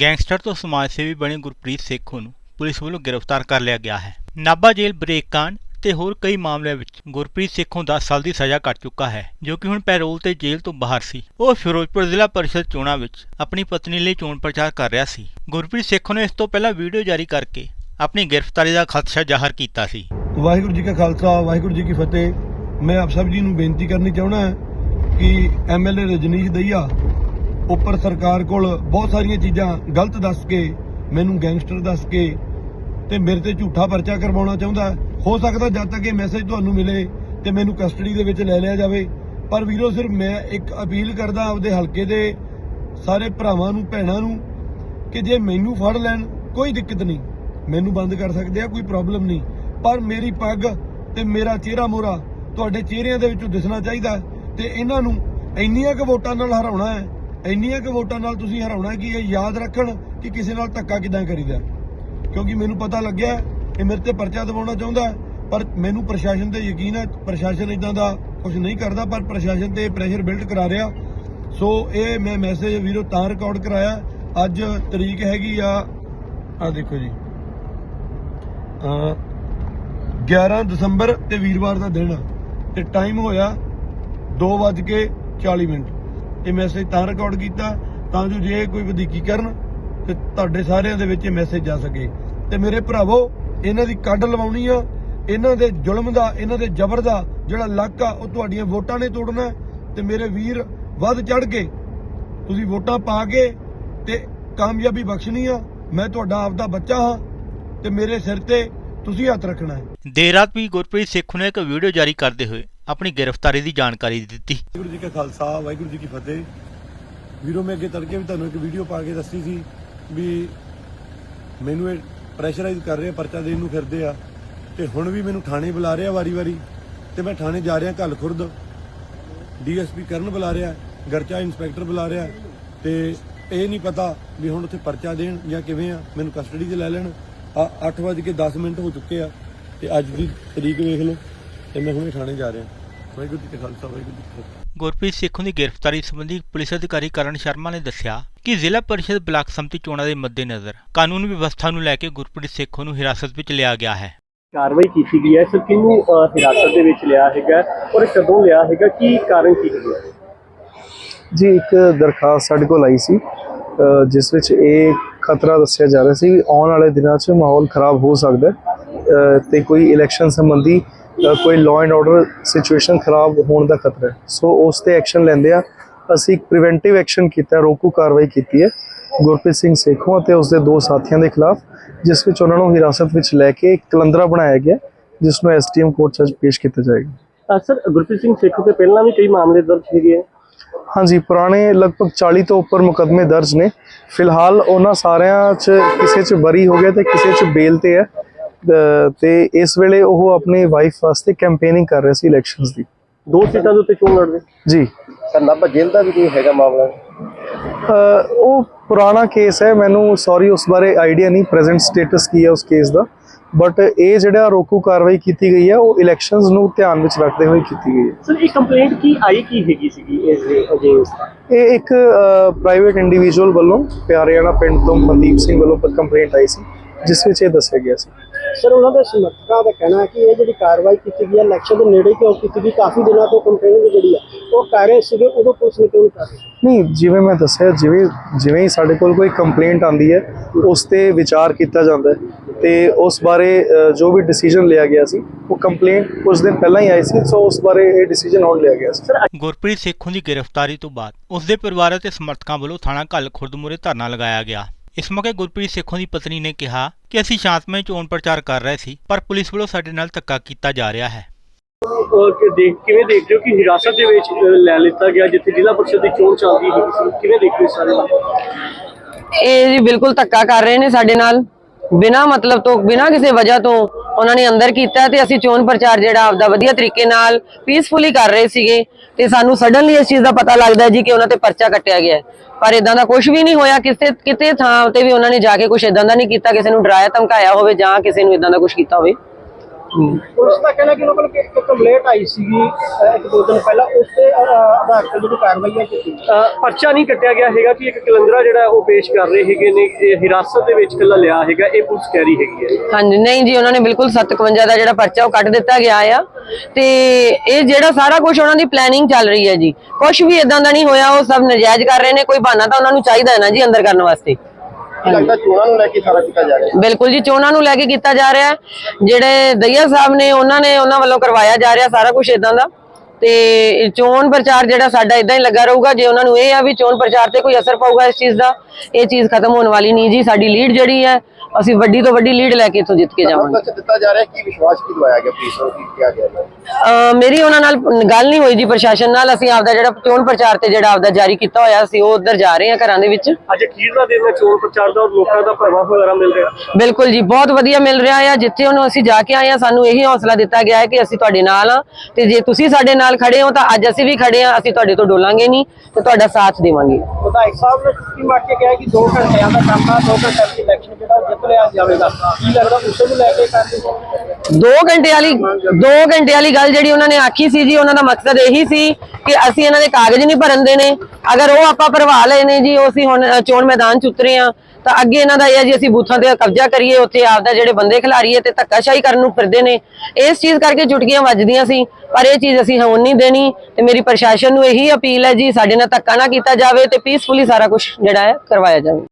Gangster ਤੋਂ ਸਮਾਜ ਸੇਵੀ ਬਣੇ ਗੁਰਪ੍ਰੀਤ ਸੇਖੋਂ ਨੂੰ ਪੁਲਿਸ ਵੱਲੋਂ ਗ੍ਰਿਫਤਾਰ ਕਰ ਲਿਆ ਗਿਆ ਹੈ। ਨਾਭਾ ਜੇਲ੍ਹ ਬ੍ਰੇਕ ਕਾਂਡ ਤੇ ਹੋਰ ਕਈ ਮਾਮਲਿਆਂ ਵਿੱਚ ਗੁਰਪ੍ਰੀਤ ਸੇਖੋਂ 10 ਸਾਲ ਦੀ ਸਜ਼ਾ ਕੱਟ ਚੁੱਕਾ ਹੈ, ਜੋ ਕਿ ਹੁਣ ਪੈਰੋਲ ਤੇ ਜੇਲ੍ਹ ਤੋਂ ਬਾਹਰ ਸੀ। ਉਹ ਫਿਰੋਜ਼ਪੁਰ ਜ਼ਿਲ੍ਹਾ ਪਰਿਸ਼ਦ ਚੋਣਾਂ ਵਿੱਚ ਆਪਣੀ ਪਤਨੀ ਲਈ ਚੋਣ ਪ੍ਰਚਾਰ ਕਰ ਰਿਹਾ ਸੀ। ਗੁਰਪ੍ਰੀਤ ਸੇਖੋਂ ਨੇ ਇਸ ਤੋਂ ਪਹਿਲਾਂ ਵੀਡੀਓ ਜਾਰੀ ਕਰਕੇ ਆਪਣੀ ਗ੍ਰਿਫਤਾਰੀ ਦਾ ਖਦਸ਼ਾ ਜ਼ਾਹਰ ਕੀਤਾ ਸੀ। ਵਾਹਿਗੁਰੂ ਜੀ ਕਾ ਖਾਲਸਾ, ਵਾਹਿਗੁਰੂ ਜੀ ਕੀ ਫਤਿਹ। ਮੈਂ ਆਪ ਸਭ ਜੀ ਨੂੰ ਬੇਨਤੀ ਕਰਨੀ ਚਾਹੁੰਦਾ ਕਿ ਐਮਐਲਏ ਰਜਨੀਸ਼ ਦਈਆ ਉੱਪਰ ਸਰਕਾਰ ਕੋਲ ਬਹੁਤ ਸਾਰੀਆਂ ਚੀਜ਼ਾਂ ਗਲਤ ਦੱਸ ਕੇ, ਮੈਨੂੰ ਗੈਂਗਸਟਰ ਦੱਸ ਕੇ ਤੇ ਮੇਰੇ ਤੇ ਝੂਠਾ ਪਰਚਾ ਕਰਵਾਉਣਾ ਚਾਹੁੰਦਾ ਹੋ। ਸਕਦਾ ਜਦ ਤੱਕ ਇਹ ਮੈਸੇਜ ਤੁਹਾਨੂੰ ਮਿਲੇ ਤੇ ਮੈਨੂੰ ਕਸਟਡੀ ਦੇ ਵਿੱਚ ਲੈ ਲਿਆ ਜਾਵੇ। ਪਰ ਵੀਰੋ, ਸਿਰਫ ਮੈਂ ਇੱਕ ਅਪੀਲ ਕਰਦਾ ਆਪਦੇ ਹਲਕੇ ਦੇ ਸਾਰੇ ਭਰਾਵਾਂ ਨੂੰ, ਭੈਣਾਂ ਨੂੰ ਕਿ ਜੇ ਮੈਨੂੰ ਫੜ ਲੈਣ, ਕੋਈ ਦਿੱਕਤ ਨਹੀਂ। ਮੈਨੂੰ ਬੰਦ ਕਰ ਸਕਦੇ ਆ, ਕੋਈ ਪ੍ਰੋਬਲਮ ਨਹੀਂ। ਪਰ ਮੇਰੀ ਪੱਗ ਤੇ ਮੇਰਾ ਚਿਹਰਾ ਮੋਰਾ ਤੁਹਾਡੇ ਚਿਹਰਿਆਂ ਦੇ ਵਿੱਚੋਂ ਦਿਸਣਾ ਚਾਹੀਦਾ ਹੈ ਤੇ ਇਹਨਾਂ ਨੂੰ ਇੰਨੀਆਂ ਕੁ ਵੋਟਾਂ ਨਾਲ ਹਰਾਉਣਾ ਹੈ ਇੰਨੀਆਂ ਕੁ ਵੋਟਾਂ ਨਾਲ ਤੁਸੀਂ ਹਰਾਉਣਾ ਹੈ ਕਿ ਇਹ ਯਾਦ ਰੱਖਣ ਕਿ ਕਿਸੇ ਨਾਲ ਧੱਕਾ ਕਿਦਾਂ ਕਰੀਦਾ ਕਿਉਂਕਿ ਮੈਨੂੰ ਪਤਾ ਲੱਗਿਆ ਇਹ ਮੇਰੇ ਤੇ ਪਰਚਾ ਦਿਵਾਉਣਾ ਚਾਹੁੰਦਾ ਪਰ ਮੈਨੂੰ ਪ੍ਰਸ਼ਾਸਨ ਤੇ ਯਕੀਨ ਹੈ, ਪ੍ਰਸ਼ਾਸਨ ਇਦਾਂ ਦਾ ਕੁਝ ਨਹੀਂ ਕਰਦਾ, ਪਰ ਪ੍ਰਸ਼ਾਸਨ ਤੇ ਪ੍ਰੈਸ਼ਰ ਬਿਲਡ ਕਰਾ ਰਿਹਾ। ਸੋ ਇਹ ਮੈਂ ਮੈਸੇਜ ਵੀਰੋ ਤਾਂ ਰਿਕਾਰਡ ਕਰਾਇਆ। ਅੱਜ ਤਰੀਕ ਹੈਗੀ ਆ ਆ ਦੇਖੋ ਜੀ। ਅ 11 ਦਸੰਬਰ ਤੇ ਵੀਰਵਾਰ ਦਾ ਦਿਨ ਆ। ਤੇ ਟਾਈਮ ਹੋਇਆ 2:40 ਮਿੰਟ। ਇਹ ਮੈਸੇਜ ਤਾਂ ਰਿਕਾਰਡ ਕੀਤਾ, ਤਾਂ ਜੋ ਜੇ ਕੋਈ ਵਧੀਕੀ ਕਰਨ, ਤੇ ਤੁਹਾਡੇ ਸਾਰਿਆਂ ਦੇ ਵਿੱਚ ਇਹ ਮੈਸੇਜ ਜਾ ਸਕੇ। ਤੇ ਮੇਰੇ ਭਰਾਵੋ, ਇਹਨਾਂ ਦੀ ਕੱਢ ਲਵਾਉਣੀ ਆ। ਇਹਨਾਂ ਦੇ ਜ਼ੁਲਮ ਦਾ, ਇਹਨਾਂ ਦੇ ਜ਼ਬਰ ਦਾ ਜਿਹੜਾ ਲੱਕ ਆ, ਉਹ ਤੁਹਾਡੀਆਂ ਵੋਟਾਂ ਨੇ ਤੋੜਨਾ। ਹੈ ਤੇ ਮੇਰੇ ਵੀਰ, ਵੱਧ ਚੜ ਕੇ ਤੁਸੀਂ ਵੋਟਾਂ ਪਾ ਕੇ ਤੇ ਕਾਮਯਾਬੀ ਬਖਸ਼ਣੀ ਆ। ਮੈਂ ਤੁਹਾਡਾ ਆਪਦਾ ਬੱਚਾ ਹਾਂ ਤੇ ਮੇਰੇ ਸਿਰ ਤੇ ਤੁਸੀਂ ਹੱਥ ਰੱਖਣਾ ਹੈ। ਦੇਰ ਰਾਤ ਵੀ ਗੁਰਪ੍ਰੀਤ ਸਿੱਖ ਨੇ ਇੱਕ ਵੀਡੀਓ ਜਾਰੀ ਕਰਦੇ ਹੋਏ ਆਪਣੀ ਗ੍ਰਿਫਤਾਰੀ ਦੀ ਜਾਣਕਾਰੀ ਦਿੱਤੀ। ਵਾਹਿਗੁਰੂ ਜੀ ਕਾ ਖਾਲਸਾ, ਵਾਹਿਗੁਰੂ ਜੀ ਕੀ ਫਤਿਹ। ਵੀਰੋ, ਮੈਂ ਅੱਗੇ ਤੜਕੇ ਵੀ ਤੁਹਾਨੂੰ ਇੱਕ ਵੀਡੀਓ ਪਾ ਕੇ ਦੱਸੀ ਸੀ ਵੀ ਮੈਨੂੰ ਇਹ ਪ੍ਰੈਸ਼ਰਾਈਜ਼ ਕਰ ਰਿਹਾ ਪਰਚਾ ਦੇਣ ਨੂੰ ਫਿਰਦੇ ਆ। ਤੇ ਹੁਣ ਵੀ ਮੈਨੂੰ ਥਾਣੇ ਬੁਲਾ ਰਿਹਾ ਵਾਰੀ-ਵਾਰੀ ਤੇ ਮੈਂ ਥਾਣੇ ਜਾ ਰਿਹਾ ਕੱਲ ਖੁਰਦ। ਡੀਐਸਪੀ ਕਰਨ ਬੁਲਾ ਰਿਹਾ, ਗਰਚਾ ਇੰਸਪੈਕਟਰ ਬੁਲਾ ਰਿਹਾ। ਤੇ ਇਹ ਨਹੀਂ ਪਤਾ ਵੀ ਹੁਣ ਉੱਥੇ ਪਰਚਾ ਦੇਣ ਜਾਂ ਕਿਵੇਂ ਆ। ਮੈਨੂੰ ਕਸਟਡੀ 'ਚ ਲੈ ਲੈਣ। ਆ 8:10 ਮਿੰਟ ਹੋ ਚੁੱਕੇ ਆ। ਤੇ ਅੱਜ ਦੀ ਤਰੀਕ ਵੇਖ ਲਓ। ਤੇ ਮੈਂ ਹੁਣੇ ਥਾਣੇ ਜਾ ਰਿਹਾ। ਵਾਹਿਗੁਰੂ ਜੀ ਕਾ ਖਾਲਸਾ ਵਾਹਿਗੁਰੂ ਜੀ ਕੀ ਫਤਿਹ। ਗੁਰਪ੍ਰੀਤ ਸੇਖੋਂ ਦੀ ਗ੍ਰਿਫਤਾਰੀ ਸੰਬੰਧੀ ਪੁਲਿਸ ਅਧਿਕਾਰੀ ਕਰਨ ਸ਼ਰਮਾ ਨੇ ਦੱਸਿਆ ਕਿ ਜ਼ਿਲ੍ਹਾ ਪਰਿਸ਼ਦ ਬਲਾਕ ਸੰਮਤੀ ਚੋਣਾਂ ਦੇ ਮੱਦੇਨਜ਼ਰ ਕਾਨੂੰਨ ਵਿਵਸਥਾ ਨੂੰ ਲੈ ਕੇ ਗੁਰਪ੍ਰੀਤ ਸੇਖੋਂ ਨੂੰ ਹਿਰਾਸਤ ਵਿੱਚ ਲਿਆ ਗਿਆ ਹੈ। ਕਾਰਵਾਈ ਕੀਤੀ ਗਈ ਹੈ। ਸਰ ਕਿਹਨੂੰ ਹਿਰਾਸਤ ਦੇ ਵਿੱਚ ਲਿਆ ਹੈਗਾ ਔਰ ਕਦੋਂ ਲਿਆ ਹੈਗਾ? ਕੀ ਕਾਰਨ ਕੀ ਹੈਗਾ? ਜੀ ਇੱਕ ਦਰਖਾਸਤ ਸਾਡੇ ਕੋਲ ਆਈ ਸੀ ਜਿਸ ਵਿੱਚ ਇਹ ਖਤਰਾ ਦੱਸਿਆ ਜਾ ਰਿਹਾ ਸੀ ਵੀ ਆਉਣ ਵਾਲੇ ਦਿਨਾਂ 'ਚ ਮਾਹੌਲ ਖਰਾਬ ਹੋ ਸਕਦਾ ਹੈ ਤੇ ਕੋਈ ਇਲੈਕਸ਼ਨ ਸੰਬੰਧੀ ਕੋਈ ਲਾਅ ਐਂਡ ਆਰਡਰ ਸਿਚੁਏਸ਼ਨ ਖਰਾਬ ਹੋਣ ਦਾ ਖਤਰਾ ਹੈ। ਸੋ ਉਸ ਤੇ ਐਕਸ਼ਨ ਲੈਂਦੇ ਆ। ਅਸੀਂ ਇੱਕ ਪ੍ਰੀਵੈਂਟਿਵ ਐਕਸ਼ਨ ਕੀਤਾ ਰੋਕੂ ਕਾਰਵਾਈ ਕੀਤੀ ਹੈ ਗੁਰਪ੍ਰੀਤ ਸਿੰਘ ਸੇਖੋਂ ਅਤੇ ਉਸਦੇ ਦੋ ਸਾਥੀਆਂ ਦੇ ਖਿਲਾਫ ਜਿਸ ਵਿੱਚ ਉਹਨਾਂ ਨੂੰ ਹਿਰਾਸਤ ਵਿੱਚ ਲੈ ਕੇ ਇੱਕ ਕਲੰਦਰਾ ਬਣਾਇਆ ਗਿਆ ਜਿਸ ਨੂੰ ਐਸਟੀਐਮ ਕੋਰਟ 'ਚ ਪੇਸ਼ ਕੀਤਾ ਜਾਏਗਾ। ਸਰ ਗੁਰਪ੍ਰੀਤ ਸਿੰਘ ਸੇਖੋਂ ਤੇ ਪਹਿਲਾਂ ਵੀ ਕਈ ਮਾਮਲੇ ਦਰਜ ਹੈਗੇ ਆ ਹਾਂਜੀ ਪੁਰਾਣੇ ਲਗਭਗ 40 ਤੋਂ ਉੱਪਰ ਮੁਕੱਦਮੇ ਦਰਜ ਨੇ। ਫਿਲਹਾਲ ਉਹਨਾਂ ਸਾਰਿਆਂ 'ਚ ਕਿਸੇ 'ਚ ਬਰੀ ਹੋ ਗਿਆ ਤੇ ਕਿਸੇ 'ਚ ਬੇਲ ਤੇ ਹੈ। ਤੇ ਇਸ ਵੇਲੇ ਉਹ ਆਪਣੀ ਵਾਈਫ ਵਾਸਤੇ ਕੈਂਪੇਨਿੰਗ ਕਰ ਰਹੇ ਸੀ ਇਲੈਕਸ਼ਨਸ ਦੀ। ਦੋ ਸੀਟਾਂ ਦੇ ਉੱਤੇ ਚੋਣ ਲੜਦੇ? ਜੀ। ਸਰ ਨਾਭਾ ਜੇਲ੍ਹ ਦਾ ਵੀ ਕੋਈ ਹੈਗਾ ਮਾਮਲਾ? ਅ, ਉਹ ਪੁਰਾਣਾ ਕੇਸ ਹੈ ਮੈਨੂੰ ਸੌਰੀ ਉਸ ਬਾਰੇ ਆਈਡੀਆ ਨਹੀਂ ਪ੍ਰੈਜ਼ੈਂਟ ਸਟੇਟਸ ਕੀ ਹੈ ਉਸ ਕੇਸ ਦਾ। ਬਟ ਇਹ ਜਿਹੜਾ ਰੋਕੂ ਕਾਰਵਾਈ ਕੀਤੀ ਗਈ ਹੈ ਉਹ ਇਲੈਕਸ਼ਨਸ ਨੂੰ ਧਿਆਨ ਵਿੱਚ ਰੱਖਦੇ ਹੋਏ ਕੀਤੀ ਗਈ ਹੈ। ਸਰ ਇਹ ਕੰਪਲੇਂਟ ਕੀ ਆਈ ਕੀ ਹੈਗੀ ਸੀਗੀ ਇਸ ਦੇ ਅਗੇਂਸਟ ਇਹ ਇੱਕ ਪ੍ਰਾਈਵੇਟ ਇੰਡੀਵਿਜੂਅਲ ਵੱਲੋਂ ਪਿਆਰਿਆਣਾ ਪਿੰਡ ਤੋਂ ਮਨਦੀਪ ਸਿੰਘ ਵੱਲੋਂ ਕੰਪਲੇਂਟ ਆਈ ਸੀ ਜਿਸ ਵਿੱਚ ਇਹ ਦੱਸਿਆ ਗਿਆ ਸੀ। ਸਰ ਉਹਨਾਂ ਦੇ ਸਮਰਥਕਾਂ ਦਾ ਕਹਿਣਾ ਹੈ ਕਿ ਇਹ ਜਿਹੜੀ ਕਾਰਵਾਈ ਕੀਤੀ ਗਈ ਹੈ ਇਲੈਕਸ਼ਨ ਦੇ ਨੇੜੇ ਕਿਉਂ ਕੀਤੀ ਗਈ? ਕਾਫੀ ਦਿਨਾਂ ਤੋਂ ਕੰਪਲੇਂਟ ਜਿਹੜੀ ਆ ਉਹ ਕਰ ਰਹੇ ਸੀਗੇ ਉਦੋਂ ਪੁਲਿਸ ਨੇ ਕਿਉਂ ਨਹੀਂ ਕਰ ਰਹੀ? ਨਹੀਂ ਜਿਵੇਂ ਮੈਂ ਦੱਸਿਆ ਜਿਵੇਂ ਜਿਵੇਂ ਹੀ ਸਾਡੇ ਕੋਲ ਕੋਈ ਕੰਪਲੇਂਟ ਆਂਦੀ ਹੈ ਉਸ ਤੇ ਵਿਚਾਰ ਕੀਤਾ ਜਾਂਦਾ ਹੈ ਤੇ ਉਸ ਬਾਰੇ ਜੋ ਵੀ ਡਿਸੀਜਨ ਲਿਆ ਗਿਆ ਸੀ ਉਹ ਕੰਪਲੇਂਟ ਕੁਝ ਦਿਨ ਪਹਿਲਾਂ ਹੀ ਆਈ ਸੀ ਸੋ ਉਸ ਬਾਰੇ ਇਹ ਡਿਸੀਜਨ ਆਨ ਲਿਆ ਗਿਆ ਸੀ। ਗੁਰਪ੍ਰੀਤ ਸੇਖੋਂ ਦੀ ਗ੍ਰਿਫਤਾਰੀ ਤੋਂ ਬਾਅਦ ਉਸ ਦੇ ਪਰਿਵਾਰ ਅਤੇ ਸਮਰਥਕਾਂ ਵੱਲੋਂ ਥਾਣਾ ਘੱਲ ਖੁਰਦ ਮੂਹਰੇ ਧਰਨਾ ਲਗਾਇਆ ਗਿਆ। ਇਸ ਮੌਕੇ ਗੁਰਪ੍ਰੀਤ ਸੇਖੋਂ ਦੀ ਪਤਨੀ ਨੇ ਕਿਹਾ ਕਿ ਅਸੀਂ ਸ਼ਾਂਤਮਈ ਚੋਣ ਪ੍ਰਚਾਰ ਕਰ ਰਹੇ ਸੀ ਪਰ ਪੁਲਿਸ ਵੱਲੋਂ ਸਾਡੇ ਨਾਲ ਧੱਕਾ ਕੀਤਾ ਜਾ ਰਿਹਾ ਹੈ। ਔਰ ਕਿ ਦੇਖ ਕਿਵੇਂ ਦੇਖਦੇ ਹੋ ਕਿ ਹਿਰਾਸਤ ਦੇ ਵਿੱਚ ਲੈ ਲਿੱਤਾ ਗਿਆ ਜਿੱਥੇ ਜ਼ਿਲ੍ਹਾ ਪਰਿਸ਼ਦ ਦੀ ਚੋਣ ਚੱਲਦੀ ਸੀ? ਕਿਵੇਂ ਦੇਖਦੇ ਹੋ ਸਾਰੇ ਇਹ ਜੀ ਬਿਲਕੁਲ ਧੱਕਾ ਕਰ ਰਹੇ ਨੇ ਸਾਡੇ ਨਾਲ। ਬਿਨਾ ਮਤਲਬ ਤੋਂ, ਬਿਨਾ ਕਿਸੇ ਵਜ੍ਹਾ ਤੋਂ ਉਹਨਾਂ ਨੇ ਅੰਦਰ ਕੀਤਾ ਤੇ ਅਸੀਂ ਚੋਣ ਪ੍ਰਚਾਰ ਜਿਹੜਾ ਆਪਦਾ ਵਧੀਆ ਤਰੀਕੇ ਨਾਲ ਪੀਸਫੁਲੀ ਕਰ ਰਹੇ ਸੀਗੇ ਤੇ ਸਾਨੂੰ ਸਡਨਲੀ ਇਸ ਚੀਜ਼ ਦਾ ਪਤਾ ਲੱਗਦਾ ਜੀ ਕਿ ਉਹਨਾਂ ਤੇ ਪਰਚਾ ਕੱਟਿਆ ਗਿਆ ਪਰ ਇਦਾਂ ਦਾ ਕੁਝ ਵੀ ਨਹੀਂ ਹੋਇਆ, ਕਿਸੇ, ਕਿਤੇ ਥਾਂ ਤੇ ਵੀ ਉਹਨਾਂ ਨੇ ਜਾ ਕੇ ਕੁਝ ਇਦਾਂ ਦਾ ਨਹੀਂ ਕੀਤਾ, ਕਿਸੇ ਨੂੰ ਡਰਾਇਆ ਧਮਕਾਇਆ ਹੋਵੇ ਜਾਂ ਕਿਸੇ ਨੂੰ ਇਦਾਂ ਦਾ ਕੁਝ ਕੀਤਾ ਹੋਵੇ। ਪੁਲਿਸ ਦਾ ਕਹਿਣਾ ਕਿ ਉਹਨਾਂ ਕੋਲ ਇੱਕ ਕੰਪਲੇਂਟ ਆਈ ਸੀਗੀ ਅਹ, ਇੱਕ ਦੋ ਦਿਨ ਪਹਿਲਾਂ ਉਸ ਤੇ ਅਹ, ਆਧਾਰ ਤੇ ਜਿਹੜੀ ਕਾਰਵਾਈ ਹੈ ਕੀਤੀ? ਪਰਚਾ ਨਹੀਂ ਕੱਟਿਆ ਗਿਆ ਹੈਗਾ ਕਿ ਇੱਕ ਕਲੰਦਰਾ ਜਿਹੜਾ ਉਹ ਪੇਸ਼ ਕਰ ਰਹੇ ਹੈਗੇ ਨੇ ਇਹ ਹਿਰਾਸਤ ਦੇ ਵਿੱਚ ਕੱਲਾ ਲਿਆ ਹੈਗਾ ਇਹ ਪੁਲਿਸ ਕਹਿ ਰਹੀ ਹੈਗੀ ਹੈ। ਹਾਂਜੀ ਨਹੀਂ ਜੀ ਉਹਨਾਂ ਨੇ ਬਿਲਕੁਲ 57 ਦਾ ਜਿਹੜਾ ਪਰਚਾ ਉਹ ਕੱਢ ਦਿੱਤਾ ਗਿਆ ਆ। ਤੇ ਇਹ ਜਿਹੜਾ ਸਾਰਾ ਕੁਝ ਉਹਨਾਂ ਦੀ ਪਲੈਨਿੰਗ ਚੱਲ ਰਹੀ ਹੈ ਜੀ। ਕੁਝ ਵੀ ਇਦਾਂ ਦਾ ਨਹੀਂ ਹੋਇਆ ਉਹ ਸਭ ਨਜਾਇਜ਼ ਕਰ ਰਹੇ ਨੇ ਕੋਈ ਬਹਾਨਾ ਤਾਂ ਉਹਨਾਂ ਨੂੰ ਚਾਹੀਦਾ ਹੈ ਨਾ ਜੀ ਅੰਦਰ ਕਰਨ ਵਾਸਤੇ। ਲੱਗਦਾ ਚੋਣਾਂ ਨੂੰ ਲੈ ਕੇ ਸਾਰਾ ਕੀਤਾ ਜਾ ਰਿਹਾ ਬਿਲਕੁਲ ਜੀ ਚੋਣਾਂ ਨੂੰ ਲੈ ਕੇ ਕੀਤਾ ਜਾ ਰਿਹਾ ਜਿਹੜੇ ਦਈਆ ਸਾਹਿਬ ਨੇ ਉਹਨਾਂ ਨੇ ਉਹਨਾਂ ਵੱਲੋਂ ਕਰਵਾਇਆ ਜਾ ਰਿਹਾ ਸਾਰਾ ਕੁਝ ਇਦਾਂ ਦਾ। ਤੇ ਚੋਣ ਪ੍ਰਚਾਰ ਜਿਹੜਾ ਸਾਡਾ ਇਦਾਂ ਹੀ ਲੱਗਾ ਰਹੂਗਾ ਜੇ ਉਹਨਾਂ ਨੂੰ ਇਹ ਆ ਵੀ ਚੋਣ ਪ੍ਰਚਾਰ ਤੇ ਕੋਈ ਅਸਰ ਪਊਗਾ ਇਸ ਚੀਜ਼ ਦਾ ਇਹ ਚੀਜ਼ ਖਤਮ ਹੋਣ ਵਾਲੀ ਨਹੀਂ ਜੀ ਸਾਡੀ ਲੀਡ ਜਿਹੜੀ ਹੈ ਅਸੀਂ ਵੱਡੀ ਤੋਂ ਵੱਡੀ ਲੀਡ ਲੈ ਕੇ ਇੱਥੋਂ ਜਿੱਤ ਕੇ ਜਾਵਾਂਗੇ। ਦਿੱਤਾ ਜਾ ਰਿਹਾ ਕੀ ਵਿਸ਼ਵਾਸ ਕੀ ਦਵਾਇਆ ਗਿਆ ਪੁਲਿਸ ਨੂੰ ਕੀ ਕਿਹਾ ਗਿਆ ਮੇਰੀ ਉਹਨਾਂ ਨਾਲ ਗੱਲ ਨਹੀਂ ਹੋਈ ਜੀ ਪ੍ਰਸ਼ਾਸਨ ਨਾਲ ਅਸੀਂ ਆਪਦਾ ਜਿਹੜਾ ਚੋਣ ਪ੍ਰਚਾਰ ਤੇ ਜਿਹੜਾ ਆਪਦਾ ਜਾਰੀ ਕੀਤਾ ਹੋਇਆ ਸੀ ਉਹ ਉੱਧਰ ਜਾ ਰਹੇ ਹਾਂ ਘਰਾਂ ਦੇ ਵਿੱਚ। ਅੱਜ ਅਖੀਰ ਦਾ ਦਿਨ ਹੈ ਚੋਣ ਪ੍ਰਚਾਰ ਦਾ ਔਰ ਲੋਕਾਂ ਦਾ ਭਰਵਾਂ ਹੋਇਆ ਮਿਲ ਰਿਹਾ। ਬਿਲਕੁਲ ਜੀ ਬਹੁਤ ਵਧੀਆ ਮਿਲ ਰਿਹਾ ਆ ਜਿੱਥੇ ਉਹਨੂੰ ਅਸੀਂ ਜਾ ਕੇ ਆਏ ਆ ਸਾਨੂੰ ਇਹੀ ਹੌਸਲਾ ਦਿੱਤਾ ਗਿਆ ਹੈ ਕਿ ਅਸੀਂ ਤੁਹਾਡੇ ਨਾਲ ਆ ਤੇ ਜੇ ਤੁਸੀਂ ਸਾਡੇ ਨਾਲ ਖੜੇ ਹੋ ਤਾਂ ਅੱਜ ਅਸੀਂ ਵੀ ਖੜੇ ਆ ਅਸੀਂ ਤੁਹਾਡੇ ਤੋਂ ਡੋਲਾਂਗੇ ਨਹੀਂ ਤੇ ਤੁਹਾਡਾ ਸਾਥ ਦੇਵਾਂਗੇ। ਵਿਧਾਇਕ ਸਾਹਿਬ ਨੇ ਕੀ ਮਾਰ ਕੇ ਕਿਹਾ ਕਿ 2 ਘੰਟਿਆਂ ਦਾ ਕੰਮ ਆ 2 ਘੰਟਿਆਂ ਦੀ ਇਲੈਕਸ਼ਨ ਜਿਹੜਾ ਜਿੱਤ ਲਿਆ ਜਾਵੇਗਾ। ਕੀ ਲੱਗਦਾ ਉਸੇ ਨੂੰ ਲੈ ਕੇ ਕਰਦੇ ਦੋ ਘੰਟੇ ਵਾਲੀ ਦੋ ਘੰਟੇ ਵਾਲੀ ਗੱਲ ਜਿਹੜੀ ਉਹਨਾਂ ਨੇ ਆਖੀ ਸੀ ਜੀ ਉਹਨਾਂ ਦਾ ਮਕਸਦ ਇਹੀ ਸੀ ਕਿ ਅਸੀਂ ਇਹਨਾਂ ਦੇ ਕਾਗਜ਼ ਨਹੀਂ ਭਰਨ ਦੇਣੇ। ਅਗਰ ਉਹ ਆਪਾਂ ਭਰਵਾ ਲਏ ਨੇ ਜੀ ਉਹ ਅਸੀਂ ਹੁਣ ਚੋਣ ਮੈਦਾਨ ਚ ਉਤਰੇ ਆ ਤਾਂ ਅੱਗੇ ਇਹਨਾਂ ਦਾ ਇਹ ਹੈ ਜੀ ਅਸੀਂ ਬੂਥਾਂ ਤੇ ਕਬਜ਼ਾ ਕਰੀਏ, ਉੱਥੇ ਆਪਦਾ ਜਿਹੜੇ ਬੰਦੇ ਖਿਲਾਰੀਏ ਤੇ ਧੱਕਾਸ਼ਾਹੀ ਕਰਨ ਨੂੰ ਫਿਰਦੇ ਨੇ। ਇਸ ਚੀਜ਼ ਕਰਕੇ ਚੁਟਕੀਆਂ ਵੱਜਦੀਆਂ ਸੀ, ਪਰ ਇਹ ਚੀਜ਼ ਅਸੀਂ ਹੋਣ ਨਹੀਂ ਦੇਣੀ ਤੇ ਮੇਰੀ ਪ੍ਰਸ਼ਾਸਨ ਨੂੰ ਇਹੀ ਅਪੀਲ ਹੈ ਜੀ, ਸਾਡੇ ਨਾਲ ਧੱਕਾ ਨਾ ਕੀਤਾ ਜਾਵੇ ਤੇ ਪੀਸਫੁਲੀ ਸਾਰਾ ਕੁਝ ਜਿਹੜਾ ਹੈ ਕਰਵਾਇਆ ਜਾਵੇ।